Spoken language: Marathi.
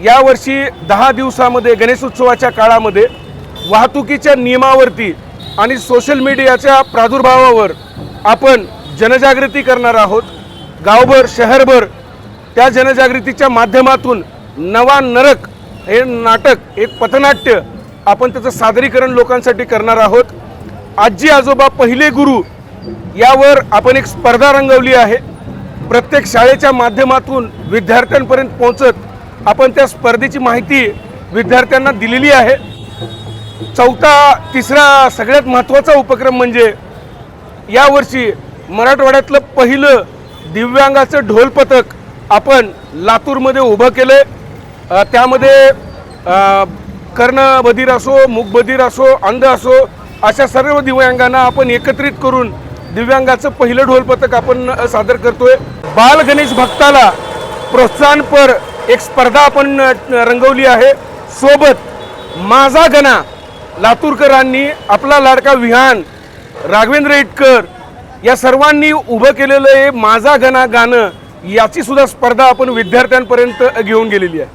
यावर्षी दहा दिवसामध्ये गणेशोत्सवाच्या काळामध्ये वाहतुकीच्या नियमावरती आणि सोशल मीडियाच्या प्रादुर्भावावर आपण जनजागृती करणार आहोत. गावभर शहरभर त्या जनजागृतीच्या माध्यमातून नवा नरक हे नाटक एक पथनाट्य आपण त्याचं सादरीकरण लोकांसाठी करणार आहोत. आजी आजोबा पहिले गुरु यावर आपण एक स्पर्धा रंगवली आहे. प्रत्येक शाळेच्या माध्यमातून विद्यार्थ्यांपर्यंत पोहोचत आपण त्या स्पर्धेची माहिती विद्यार्थ्यांना दिलेली आहे. चौथा तिसरा सगळ्यात महत्त्वाचा उपक्रम म्हणजे यावर्षी मराठवाड्यातलं पहिलं दिव्यांगाचं ढोल पथक आपण लातूरमध्ये उभं केलं आहे त्यामध्ये कर्णबधीर असो मूकबधीर असो अंध असो अशा सर्व दिव्यांगांना आपण एकत्रित करून दिव्यांगाचं पहिलं ढोल पथक आपण सादर करतोय. बाल गणेश भक्ताला प्रोत्साहनपर एक स्पर्धा आपण रंगवली आहे. सोबत माझा गणा लातूरकरांनी आपला लाडका विहान राघवेंद्र इटकर या सर्वांनी उभं केलेलं हे माझा गणा गाणं याची सुद्धा स्पर्धा आपण विद्यार्थ्यांपर्यंत घेऊन गेलेली आहे.